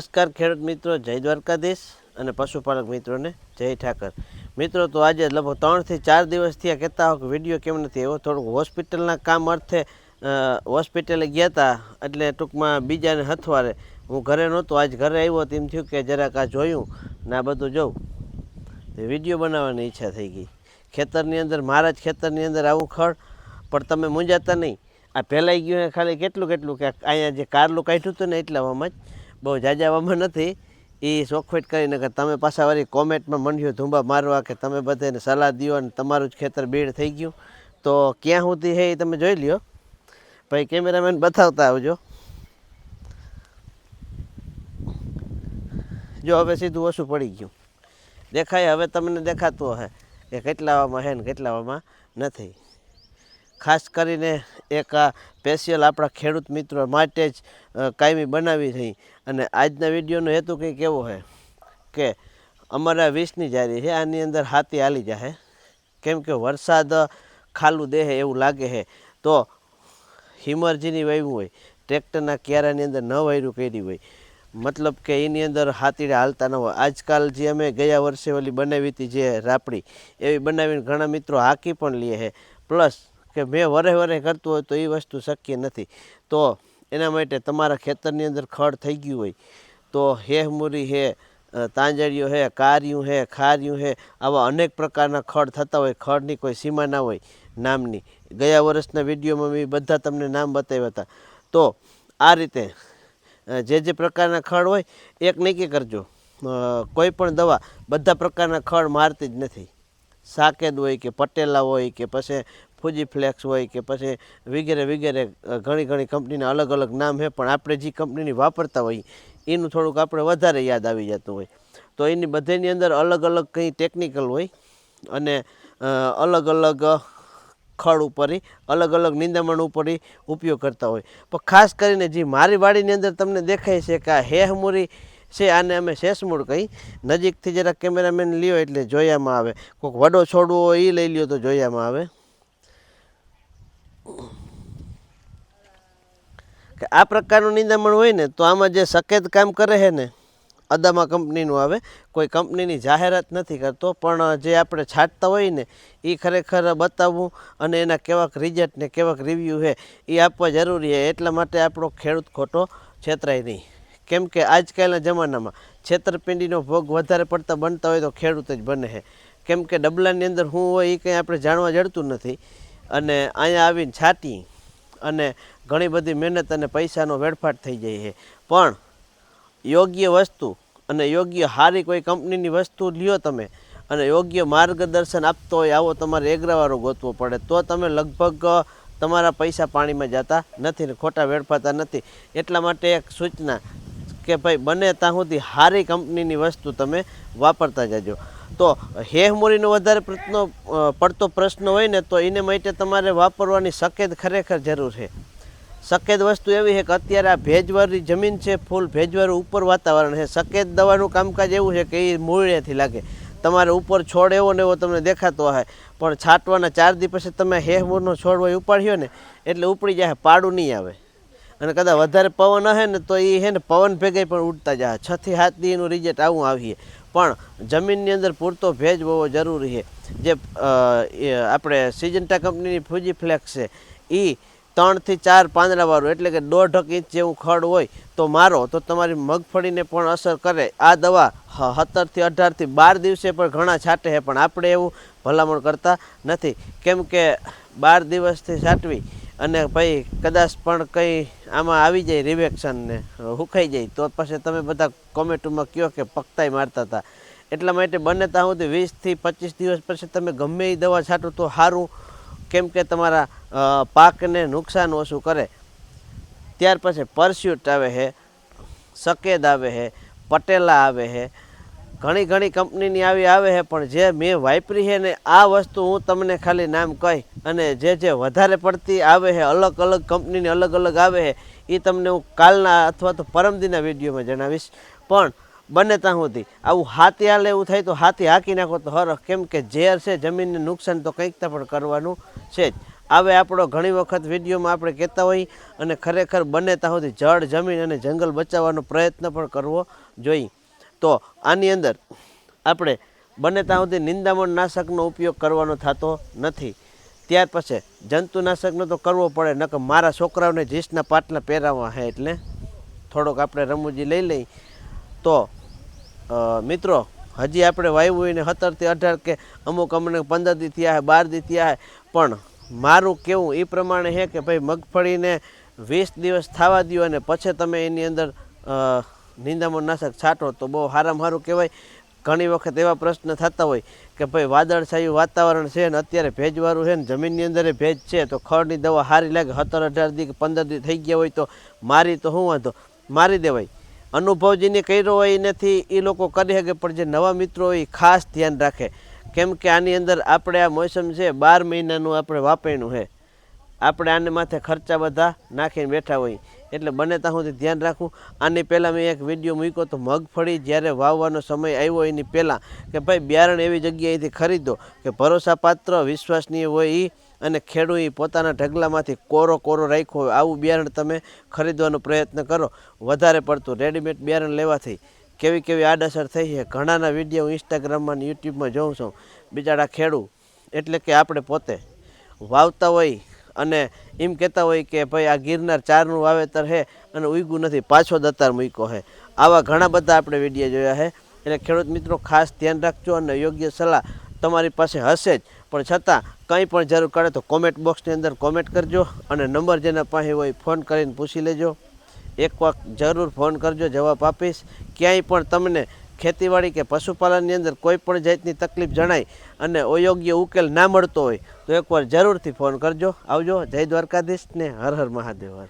નમસ્કાર ખેડૂત મિત્રો, જય દ્વારકાધીશ અને પશુપાલક મિત્રોને જય ઠાકર. મિત્રો, તો આજે લગભગ ત્રણથી ચાર દિવસથી આ કહેતા હો કે વીડિયો કેમ નથી એવો થોડુંક હોસ્પિટલના કામ અર્થે હોસ્પિટલે ગયા હતા એટલે ટૂંકમાં બીજાને હથવારે. હું ઘરે નહોતો, આજ ઘરે આવ્યો તેમ થયું કે જરાક આ જોયું ને આ બધું જોઉં. તો વીડિયો બનાવવાની ઈચ્છા થઈ ગઈ. ખેતરની અંદર, મારા જ ખેતરની અંદર આવું ખડ, પણ તમે મૂંઝાતા નહીં. આ ફેલાઈ ગયું ખાલી કેટલું કેટલું કે અહીંયા જે કારલું કાઢ્યું હતું ને એટલામાં જ બહુ જાજાવામાં નથી. એ ચોખવેટ કરીને કે તમે પાછા વળી કોમેન્ટમાં મંડ્યો, ધૂંબા મારવા કે તમે બધાને સલાહ દો અને તમારું જ ખેતર બીડ થઈ ગયું. તો ક્યાં સુધી છે એ તમે જોઈ લ્યો. ભાઈ કેમેરામેન બતાવતા આવજો. જો હવે સીધું ઓછું પડી ગયું. દેખાય, હવે તમને દેખાતું હશે કે કેટલાવામાં છે ને કેટલાવામાં નથી. ખાસ કરીને એક આ સ્પેશિયલ આપણા ખેડૂત મિત્રો માટે જ કાયમી બનાવી થઈ અને આજના વિડીયોનો હેતુ કંઈક એવો છે કે અમારા વીસની જારી છે, આની અંદર હાથી હાલી જાહે. કેમ કે વરસાદ ખાલું દેહે એવું લાગે છે તો હિમરજીની વાવ્યું હોય, ટ્રેક્ટરના ક્યારાની અંદર ન વાયરું કર્યું હોય, મતલબ કે એની અંદર હાથીડે હાલતા ન હોય. આજકાલ જે અમે ગયા વર્ષે ઓલી બનાવી હતી જે રાપડી, એવી બનાવીને ઘણા મિત્રો હાકી પણ લે છે પ્લસ કે મેં વરે વરે કરતું હોય તો એ વસ્તુ શક્ય નથી. તો એના માટે તમારા ખેતરની અંદર ખડ થઈ ગયું હોય તો હેહમુરી હે તાંજળિયું હે, કારિયું હે, ખારિયું હે, આવા અનેક પ્રકારના ખડ થતા હોય. ખડની કોઈ સીમા ના હોય નામની. ગયા વર્ષના વિડીયોમાં મેં બધા તમને નામ બતાવ્યા હતા. તો આ રીતે જે જે પ્રકારના ખડ હોય એક નક્કી કરજો. કોઈ પણ દવા બધા પ્રકારના ખડ મારતી જ નથી. સાકેદ હોય કે પટેલા હોય કે પછી ફુજીફ્લેક્સ હોય કે પછી વગેરે વગેરે ઘણી ઘણી કંપનીના અલગ અલગ નામ છે પણ આપણે જે કંપનીની વાપરતા હોઈએ એનું થોડુંક આપણે વધારે યાદ આવી જતું હોય. તો એની બધાની અંદર અલગ અલગ કંઈ ટેકનિકલ હોય અને અલગ અલગ ખડ ઉપર, અલગ અલગ નિંદામણ ઉપર ઉપયોગ કરતા હોય. પણ ખાસ કરીને જે મારી વાડીની અંદર તમને દેખાય છે કે આ હેહમુરી છે, આને અમે શેષમૂળ કહી. નજીકથી જરાક કેમેરામેન લ્યો એટલે જોયામાં આવે. કોઈક વડો છોડવો હોય એ લઈ લ્યો તો જોયામાં આવે. કે આ પ્રકારનું નિંદામણ હોય ને, તો આમાં જે સકેત કામ કરે છે ને, અદામા કંપનીનું આવે, કોઈ કંપનીની જાહેરાત નથી કરતો, પણ જે આપણે છાંટતા હોય ને એ ખરેખર બતાવવું અને એના કેવાક રિઝલ્ટ ને કેવાક રિવ્યૂ છે એ આપવા જરૂરી છે. એટલા માટે આપણો ખેડૂત ખોટો છેતરાય નહીં. કેમ કે આજકાલના જમાનામાં છેતરપિંડીનો ભોગ વધારે પડતા બનતા હોય તો ખેડૂત જ બને છે. કેમ કે ડબલાની અંદર શું હોય એ કંઈ આપણે જાણવા જડતું નથી. અને અહીંયા આવીને છાંટી અને ઘણી બધી મહેનત અને પૈસાનો વેડફાટ થઈ જાય છે. પણ યોગ્ય વસ્તુ અને યોગ્ય સારી કોઈ કંપનીની વસ્તુ લ્યો તમે અને યોગ્ય માર્ગદર્શન આપતો હોય આવો તમારે એગ્રાવાળો ગોતવો પડે. તો તમે લગભગ તમારા પૈસા પાણીમાં જતા નથી ને ખોટા વેડફાતા નથી. એટલા માટે એક સૂચના કે ભાઈ બને ત્યાં સુધી સારી કંપનીની વસ્તુ તમે વાપરતા જજો. તો હેહમોરીનો વધારે પ્રશ્નો પડતો પ્રશ્ન હોય ને તો એને માટે તમારે વાપરવાની સકેદ ખરેખર જરૂર છે. સકેદ વસ્તુ એવી છે કે અત્યારે આ ભેજવાળી જમીન છે, ફૂલ ભેજવાળું ઉપર વાતાવરણ છે. સકેદ દવાનું કામકાજ એવું છે કે એ મૂળેથી લાગે. તમારે ઉપર છોડ એવો ને એવો તમને દેખાતો હશે પણ છાંટવાના ચાર દિવસ પછી તમે હેહમૂરનો છોડ હોય ઉપાડ્યો ને, એટલે ઉપડી જાય, પાડું નહીં આવે. અને કદાચ વધારે પવન હશે ને તો એ છે ને પવન ભેગાઈ પણ ઉડતા જાય. છથી સાત દીનું રિઝલ્ટ આવું આવીએ. પણ જમીનની અંદર પૂરતો ભેજ હોવો જરૂરી છે. જે આપણે સિજન્ટા કંપનીની ફૂજી ફ્લેક્સ છે એ ત્રણથી ચાર પાંદડાવાળું, એટલે કે દોઢ ઇંચ જેવું ખડ હોય તો મારો, તો તમારી મગફળીને પણ અસર કરે. આ દવા સત્તરથી અઢારથી બાર દિવસે પણ ઘણા છાંટે છે, પણ આપણે એવું ભલામણ કરતા નથી. કેમ કે બાર દિવસથી છાંટવી અને ભાઈ, કદાચ પણ કંઈ આમાં આવી જાય રિવેક્શનને હુખાઈ જાય. તો પછી તમે બધા કોમેન્ટમાં કહો કે પકતાઈ મારતા હતા. એટલા માટે બને ત્યાં સુધી વીસથી પચીસ દિવસ પછી તમે ગમે એ દવા છાંટો તો સારું કેમ કે તમારા પાકને નુકસાન ઓછું કરે. ત્યાર પછી પરસ્યુટ આવે છે સકેદ આવે છે પટેલા આવે છે ઘણી ઘણી કંપનીની આવી આવે છે, પણ જે મેં વાપરી છે ને, આ વસ્તુ હું તમને ખાલી નામ કહી અને જે જે વધારે પડતી આવે છે, અલગ અલગ કંપનીની અલગ અલગ આવે છે એ તમને હું કાલના અથવા તો પરમદીના વિડીયોમાં જણાવીશ. પણ બને ત્યાં સુધી, આવું હાથી હાલે એવું થાય તો હાથી હાકી નાખો તો હરખ. કેમ કે ઝેર છે, જમીનને નુકસાન તો કંઈક તો પણ કરવાનું છે જ. આવે આપણો ઘણી વખત વિડીયોમાં આપણે કહેતા હોઈ અને ખરેખર બને ત્યાં સુધી જળ, જમીન અને જંગલ બચાવવાનો પ્રયત્ન પણ કરવો જોઈએ. તો આની અંદર આપણે બને ત્યાં સુધી નિંદામણ નાશકનો ઉપયોગ કરવાનો થતો નથી. ત્યાર પછી જંતુનાશકનો તો કરવો પડે, નકર મારા છોકરાઓને જીસના પાટલા પહેરાવવા હે એટલે થોડોક આપણે રમૂજી લઈ લઈ. તો મિત્રો, હજી આપણે વાવ્યું હોય ને સત્તરથી અઢાર કે અમુક અમને પંદર દી થયા હે, બાર દી થયા હે, પણ મારું કેવું એ પ્રમાણે છે કે ભાઈ મગફળીને વીસ દિવસ થવા દો અને પછી તમે એની અંદર નિંદામણ નાશક છાંટો તો બહુ સારામાં સારું કહેવાય. ઘણી વખત એવા પ્રશ્ન થતા હોય કે ભાઈ, વાદળછાયું વાતાવરણ છે ને અત્યારે ભેજવાળું છે ને જમીનની અંદર ભેજ છે, તો ખડની દવા સારી લાગે, સત્તર અઢાર દી કે પંદર દી થઈ ગયા હોય તો મારી તો શું વાંધો? મારી દેવાય. અનુભવ જેને કર્યો હોય નથી, એ લોકો કરી શકે, પણ જે નવા મિત્રો હોય એ ખાસ ધ્યાન રાખે. કેમ કે આની અંદર આપણે આ મોસમ છે, બાર મહિનાનું આપણે વાપરણું છે. આપણે આને માથે ખર્ચા બધા નાખીને બેઠા હોય. એટલે બને ત્યાં સુધી ધ્યાન રાખવું. આની પહેલાં મેં એક વીડિયો મૂક્યો તો મગફળી. જ્યારે વાવવાનો સમય આવ્યો, એની પહેલાં કે ભાઈ બિયારણ એવી જગ્યાએથી ખરીદો કે ભરોસાપાત્ર, વિશ્વસનીય હોય એ અને ખેડૂત પોતાના ઢગલામાંથી કોરો કોરો રાખ્યો હોય. આવું બિયારણ તમે ખરીદવાનો પ્રયત્ન કરો. વધારે પડતું રેડીમેડ બિયારણ લેવાથી કેવી કેવી આડઅસર થઈ છે? ઘણાના વીડિયો હું ઇન્સ્ટાગ્રામમાં અને યુટ્યુબમાં જોઉં છું. બિચારા ખેડૂત એટલે કે આપણે પોતે વાવતા હોય અને એમ કહેતા હોય કે ભાઈ આ ગિરનાર ચારનું વાવેતર છે અને ઉગ્યું નથી, પાછો દતાર મૂક્યો છે આવા ઘણા બધા આપણે વીડિયો જોયા છે એટલે ખેડૂત મિત્રો, ખાસ ધ્યાન રાખજો અને યોગ્ય સલાહ તમારી પાસે હશે જ. પણ છતાં કંઈ પણ જરૂર કરે તો કોમેન્ટ બોક્સની અંદર કોમેન્ટ કરજો અને નંબર જેના પાસે હોય ફોન કરીને પૂછી લેજો. એક વખત જરૂર ફોન કરજો, જવાબ આપીશ. ક્યાંય પણ તમને ખેતીવાડી કે પશુપાલનની અંદર કોઈ પણ જાતની તકલીફ જણાય અને અયોગ્ય ઉકેલ ના મળતો હોય તો એકવાર જરૂરથી ફોન કરજો. આવજો. જય દ્વારકાધીશ ને હર હર મહાદેવ.